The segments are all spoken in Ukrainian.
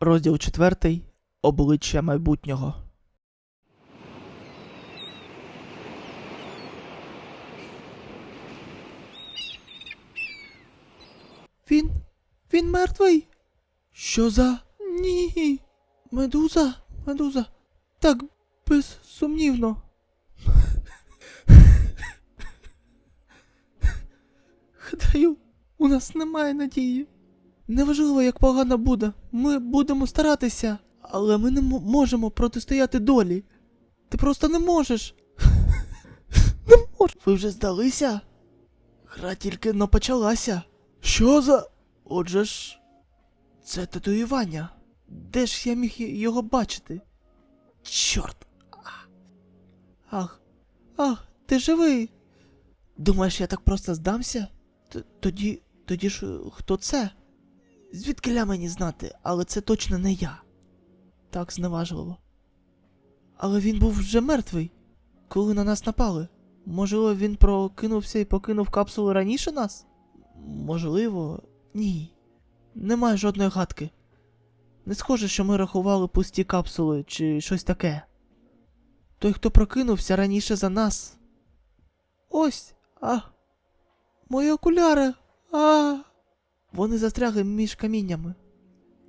Розділ четвертий. Обличчя майбутнього. Він. Він мертвий. Що за. Ні. Медуза. Медуза. Так безсумнівно. Гадаю, у нас немає надії. Неважливо, як погано буде. Ми будемо старатися, але ми не можемо протистояти долі. Ти просто не можеш. Не можеш. Ви вже здалися? Гра тільки но почалася. Що за. Отже ж. Це татуювання. Де ж я міг його бачити? Чорт. Ах. Ах, ти живий. Думаєш, я так просто здамся? Т- Тоді. тоді ж хто це? Звідки мені знати, але це точно не я. Так зневажливо. Але він був вже мертвий, коли на нас напали. Можливо, він прокинувся і покинув капсулу раніше нас? Можливо, ні. Немає жодної гадки. Не схоже, що ми рахували пусті капсули чи щось таке. Той, хто прокинувся раніше за нас. Ось, а. Мої окуляри. А. Вони застрягли між каміннями.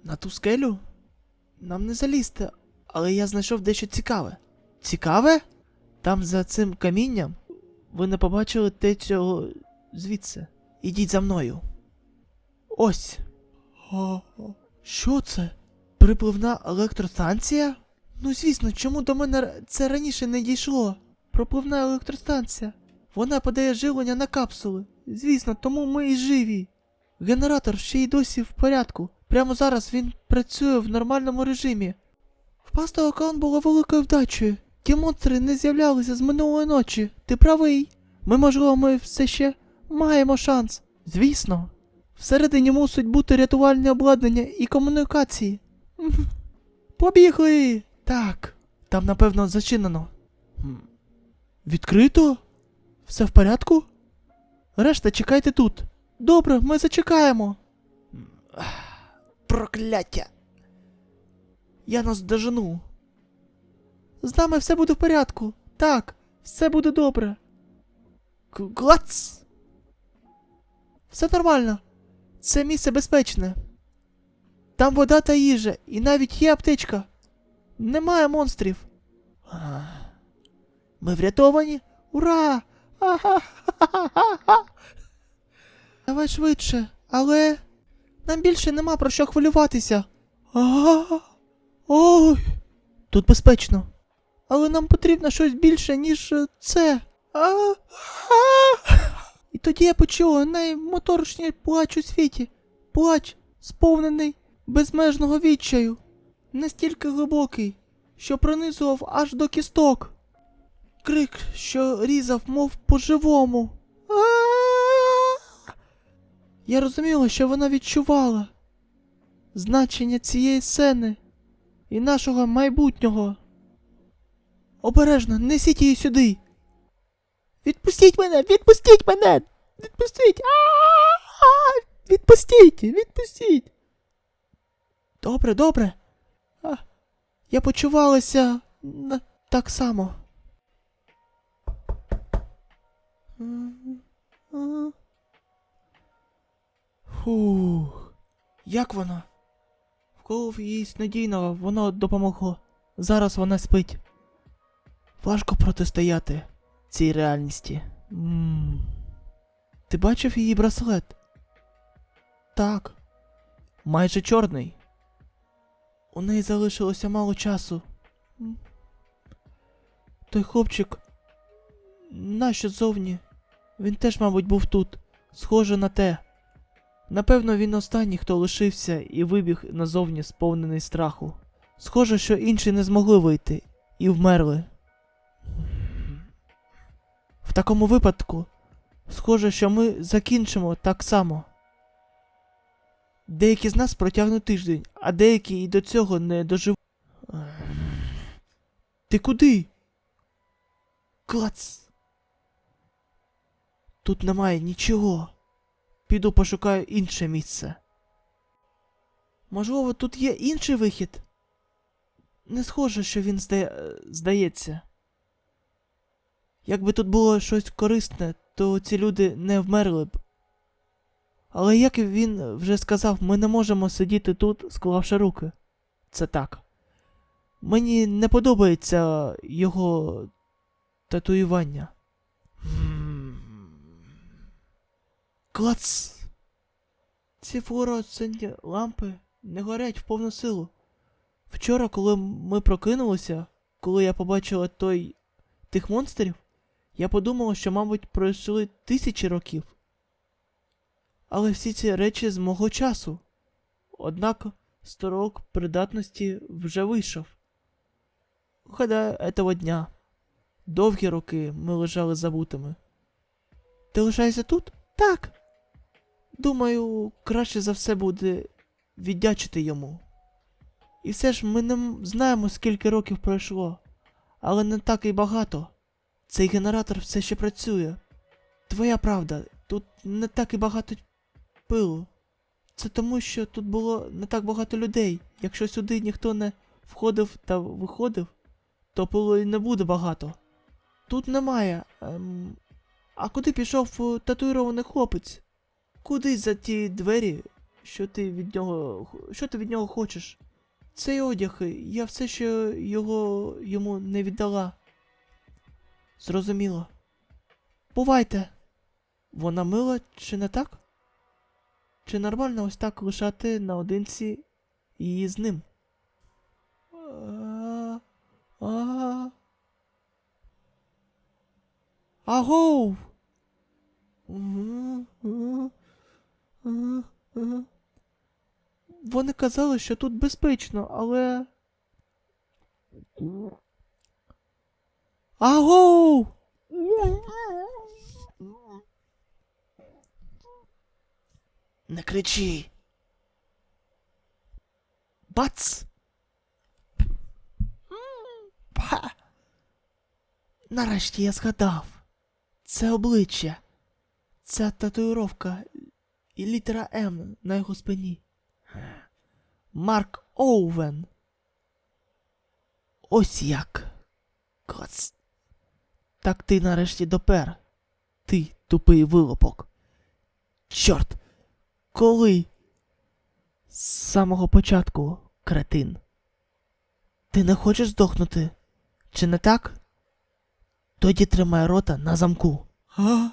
На ту скелю? Нам не залізти, але я знайшов дещо цікаве. Цікаве? Там за цим камінням ви не побачили те цього звідси. Ідіть за мною. Ось. О, що це? Припливна електростанція? Ну, звісно, чому до мене це раніше не дійшло? Пропливна електростанція. Вона подає живлення на капсули. Звісно, тому ми і живі. Генератор ще й досі в порядку. Прямо зараз він працює в нормальному режимі. Впасти океан було великою вдачею. Ті монстри не з'являлися з минулої ночі. Ти правий. Ми, можливо, ми все ще маємо шанс. Звісно. Всередині мусить бути рятувальне обладнання і комунікації. Побігли. Так. Там, напевно, зачинено. Відкрито? Все в порядку? Решта чекайте тут. Добре, ми зачекаємо. Прокляття. Я нас дожену. З нами все буде в порядку. Так, все буде добре. Клац! Все нормально. Це місце безпечне. Там вода та їжа, і навіть є аптечка. Немає монстрів. Ми врятовані? Ура! Давай швидше, але нам більше нема про що хвилюватися. А, Ой, тут безпечно. Але нам потрібно щось більше, ніж е, це. А. І тоді я почула наймоторшній плач у світі. Плач, сповнений безмежного відчаю. Настільки глибокий, що пронизував аж до кісток. Крик, що різав, мов по-живому. Я розуміла, що вона відчувала значення цієї сцени і нашого майбутнього. Обережно, несіть її сюди. Відпустіть мене! Відпустіть мене! Відпустіть! А-а-а! Відпустіть! Відпустіть! Добре, добре. А, я почувалася так само. Фух. Як вона? Вколов її снодійного, воно допомогло. Зараз вона спить. Важко протистояти цій реальності. м Ти бачив її браслет? Так. Майже чорний. У неї залишилося мало часу. Той хлопчик. Нащо зовні? Він теж, мабуть, був тут. Схоже на те. Напевно, він останній, хто лишився і вибіг назовні сповнений страху. Схоже, що інші не змогли вийти і вмерли. В такому випадку, схоже, що ми закінчимо так само. Деякі з нас протягнуть тиждень, а деякі і до цього не доживуть. Ти куди? Клац. Тут немає нічого. Піду пошукаю інше місце. Можливо, тут є інший вихід. Не схоже, що він здає... здається. Якби тут було щось корисне, то ці люди не вмерли б. Але як він вже сказав, ми не можемо сидіти тут, склавши руки. Це так. Мені не подобається його татуювання. Клац! Ці флуоресцентні лампи не горять в повну силу. Вчора, коли ми прокинулися, коли я побачила той тих монстрів, я подумала, що, мабуть, пройшли тисячі років. Але всі ці речі з мого часу. Однак сторок придатності вже вийшов. Гадаю, этого дня. Довгі роки ми лежали забутими. Ти лишаєшся тут? Так. Думаю, краще за все буде віддячити йому. І все ж ми не знаємо, скільки років пройшло, але не так і багато. Цей генератор все ще працює. Твоя правда, тут не так і багато пилу. Це тому, що тут було не так багато людей. Якщо сюди ніхто не входив та виходив, то пилу і не буде багато. Тут немає. Ем... А куди пішов е, татуїрований хлопець? Куди за ті двері? Що ти від нього. Що ти від нього хочеш? Цей одяг, я все ще його йому не віддала. Зрозуміло. Бувайте. Вона мила, чи не так? Чи нормально ось так лишати наодинці її з ним? А, а. Агоу! Вони казали, що тут безпечно, але. Агоу! Не кричи. Бац! Па! Нарешті я згадав. Це обличчя. Ця татуїровка і літера М на його спині. Марк Оувен. Ось як. Клац. Так ти нарешті допер. Ти тупий вилопок. Чорт. Коли? З самого початку, кретин. Ти не хочеш здохнути? Чи не так? Тоді тримай рота на замку. А?